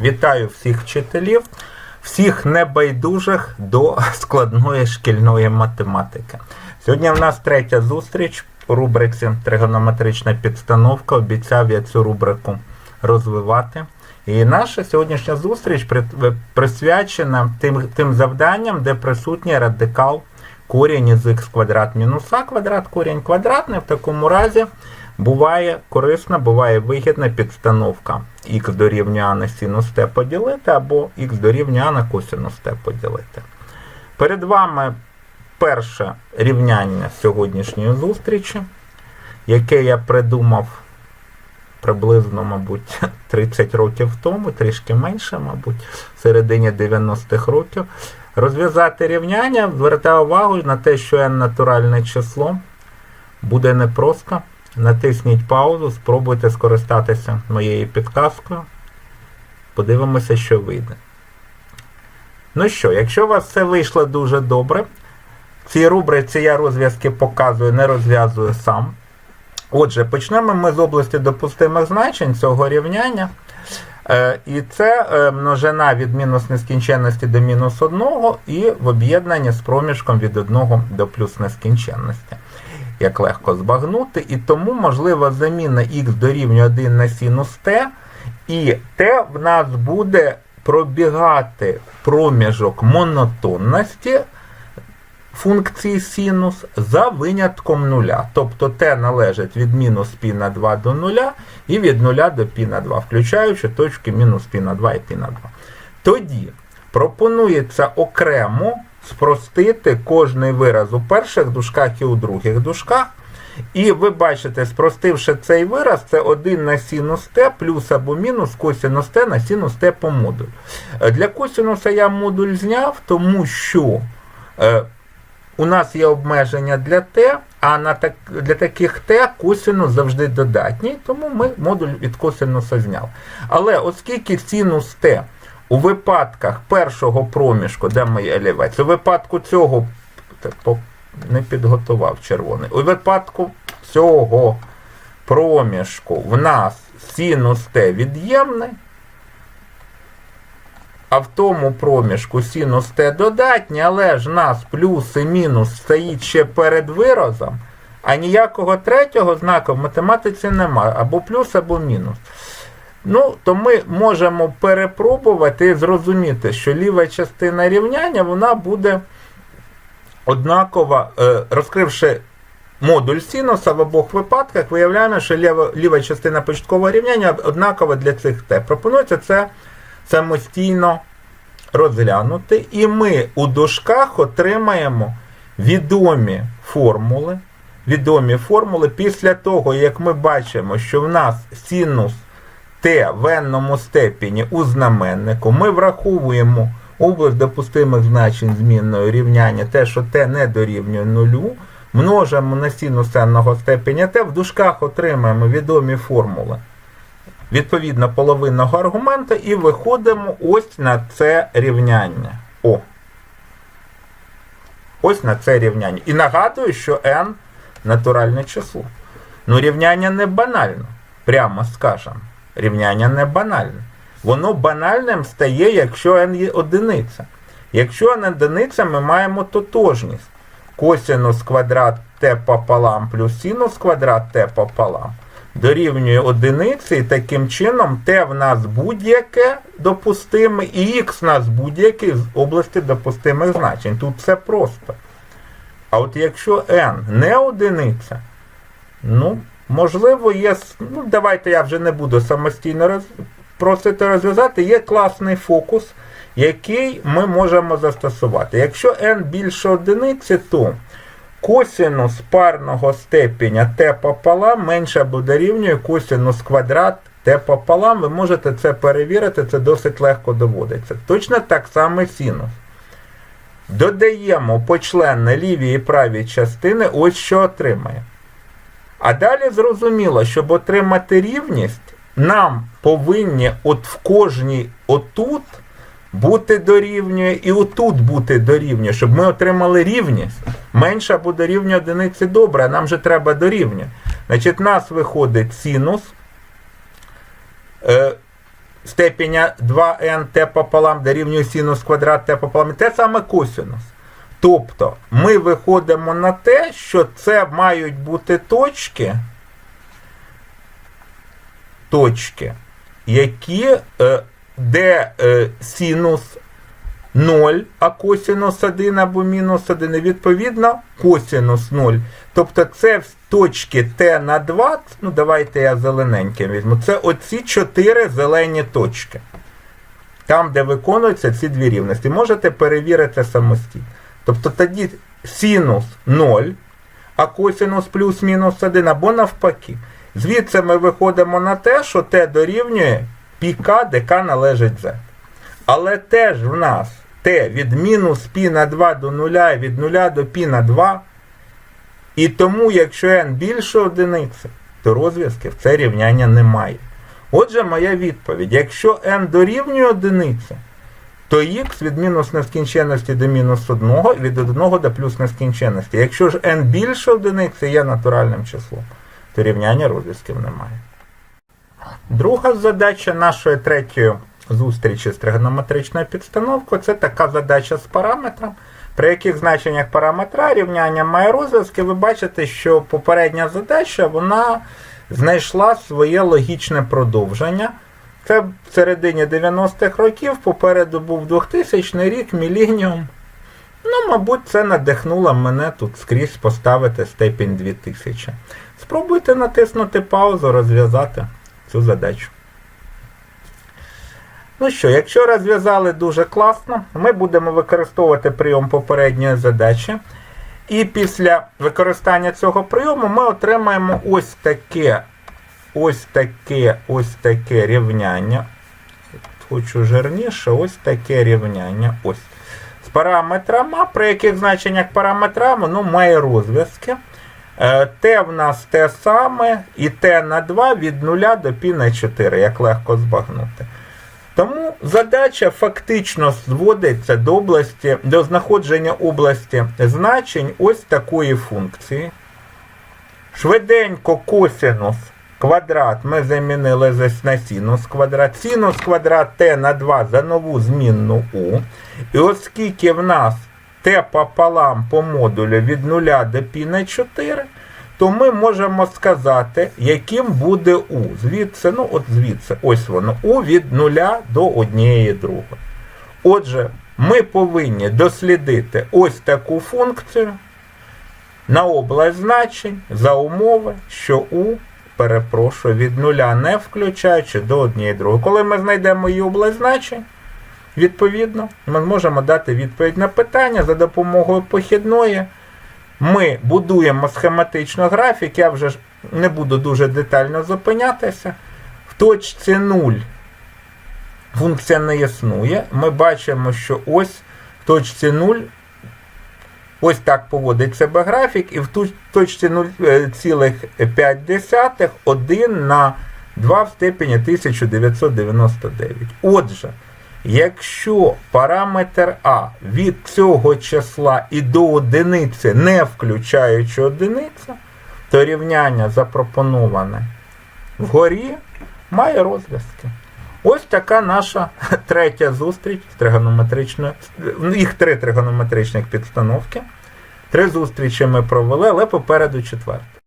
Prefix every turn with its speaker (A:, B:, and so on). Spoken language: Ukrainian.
A: Вітаю всіх вчителів, всіх небайдужих до складної шкільної математики. Сьогодні в нас третя зустріч у рубриці Тригонометрична підстановка. Обіцяв я цю рубрику розвивати. І наша сьогоднішня зустріч присвячена тим, тим завданням, де присутній радикал корінь із х квадрат мінус а квадрат, корінь квадратний. В такому разі буває корисна, буває вигідна підстановка х дорівнює а на синус t поділити або х дорівнює а на косинус t поділити. Перед вами перше рівняння сьогоднішньої зустрічі, яке я придумав приблизно, мабуть, 30 років тому, трішки менше, мабуть, в середині 90-х років. Розв'язати рівняння, звертаю увагу на те, що n натуральне число буде непросто. Натисніть паузу, спробуйте скористатися моєю підказкою. Подивимося, що вийде. Ну що, якщо у вас все вийшло дуже добре, в цій рубриці я розв'язки показую, не розв'язую сам. Отже, почнемо ми з області допустимих значень цього рівняння. Е, І це е, множина від мінус нескінченності до мінус 1 і в об'єднанні з проміжком від 1 до плюс нескінченності Як легко збагнути, і тому можлива заміна х дорівнює 1 на синус t, і t в нас буде пробігати проміжок монотонності функції синус за винятком нуля. Тобто t належить від мінус π на 2 до нуля і від 0 до π на 2, включаючи точки мінус π на 2 і π на 2. Тоді пропонується окремо спростити кожний вираз у перших дужках і у других дужках. І ви бачите, спростивши цей вираз, це 1 на синус t плюс або мінус косинус t на синус t по модулю. Для косинуса я модуль зняв, тому що е, у нас є обмеження для t, а на так, для таких t косинус завжди додатній, тому ми модуль від косинуса зняли. Але оскільки синус t у випадках першого проміжку, де моє олівець, у випадку цього не підготував червоний, у випадку цього проміжку в нас синус t від'ємний, а в тому проміжку синус t додатній, але ж нас плюс і мінус стоїть ще перед виразом, а ніякого третього знаку в математиці немає, або плюс, або мінус. Ну, то ми можемо перепробувати і зрозуміти, що ліва частина рівняння вона буде однакова, е, розкривши модуль синуса в обох випадках, виявляємо, що ліва, ліва частина початкового рівняння однакова для цих t. Пропонується це самостійно розглянути, і ми у дужках отримаємо відомі формули. Відомі формули після того, як ми бачимо, що в нас синус t в n степені у знаменнику, ми враховуємо область допустимих значень змінної рівняння, те, що t не дорівнює нулю, множимо на синус n степеня t, в дужках отримаємо відомі формули відповідно половинного аргумента і виходимо ось на це рівняння. О. Ось на це рівняння. І нагадую, що n натуральне число. Ну, рівняння не банально, прямо скажемо. Рівняння не банальне. Воно банальним стає, якщо n є одиниця. Якщо n одиниця, ми маємо тотожність. Косинус квадрат t пополам плюс синус квадрат t пополам дорівнює одиниці, і таким чином t в нас будь-яке допустиме, і x в нас будь-який з області допустимих значень. Тут все просто. А от якщо n не одиниця, ну, можливо, є. Ну, давайте я вже не буду самостійно роз... просити розв'язати. Є класний фокус, який ми можемо застосувати. Якщо n більше одиниці, то косинус парного степеня t пополам менше або дорівнює косинус квадрат t пополам. Ви можете це перевірити, це досить легко доводиться. Точно так само синус. Додаємо почленно ліві і праві частини, ось що отримає. А далі зрозуміло, щоб отримати рівність, нам повинні от в кожній отут бути дорівнює і отут бути дорівнює, щоб ми отримали рівність. Менше або дорівнює одиниці добре, а нам же треба дорівнює. Значить, нас виходить синус. Е, степеня 2n t пополам дорівнює синус квадрат t пополам. І те саме косинус. Тобто ми виходимо на те, що це мають бути точки, точки, які, е, де е, синус 0, а косинус 1 або мінус 1, і відповідно косинус 0. Тобто це точки t на 2, ну давайте я зелененьким візьму. Це оці чотири зелені точки. Там, де виконуються ці дві рівності. Можете перевірити самостійно. Тобто тоді синус 0, а косинус плюс-мінус 1, або навпаки. Звідси ми виходимо на те, що t дорівнює піка, де k належить z. Але теж в нас t від мінус π на 2 до 0 і від 0 до π на 2. І тому, якщо n більше одиниці, то розв'язків це рівняння немає. Отже, моя відповідь: якщо n дорівнює одиниці, то х від мінус нескінченності до мінус 1, від 1 до плюс нескінченності. Якщо ж n більше одиниці є натуральним числом, то рівняння розв'язків немає. Друга задача нашої третьої зустрічі з тригонометричною підстановкою це така задача з параметром, при яких значеннях параметра рівняння має розв'язки. Ви бачите, що попередня задача вона знайшла своє логічне продовження. Це в середині 90-х років, попереду був 2000 рік, міленіум. Ну, мабуть, це надихнуло мене тут скрізь поставити степінь 2000. Спробуйте натиснути паузу, розв'язати цю задачу. Ну що, якщо розв'язали дуже класно, ми будемо використовувати прийом попередньої задачі. І після використання цього прийому ми отримаємо ось таке ось таке ось таке рівняння. Хочу жирніше, ось таке рівняння. Ось. З параметрами, при яких значеннях параметрами ну, має розв'язки. Т в нас те саме, і Т на 2 від 0 до π на 4, як легко збагнути. Тому задача фактично зводиться до області, до знаходження області значень ось такої функції. Швиденько косинус квадрат ми замінили на синус квадрат. Синус квадрат t на 2 за нову змінну у. І оскільки в нас t пополам по модулю від 0 до π на 4, то ми можемо сказати, яким буде у. Звідси, ну от звідси, ось воно, у від 0 до однієї другої. Отже, ми повинні дослідити ось таку функцію на область значень за умови, що у, перепрошую, від 0 не включаючи до однієї другої. Коли ми знайдемо її область значень, відповідно, ми зможемо дати відповідь на питання за допомогою похідної. Ми будуємо схематично графік, я вже не буду дуже детально зупинятися. В точці 0 функція не існує. Ми бачимо, що ось в точці 0 ось так поводить себе графік, і в точці 0,5 1 на 2 в степені 1999. Отже, Якщо параметр А від цього числа і до одиниці, не включаючи одиницю, то рівняння запропоноване вгорі має розв'язки. Ось така наша третя зустріч з тригонометричною. Їх три тригонометричних підстановки. Три зустрічі ми провели, але попереду четверта.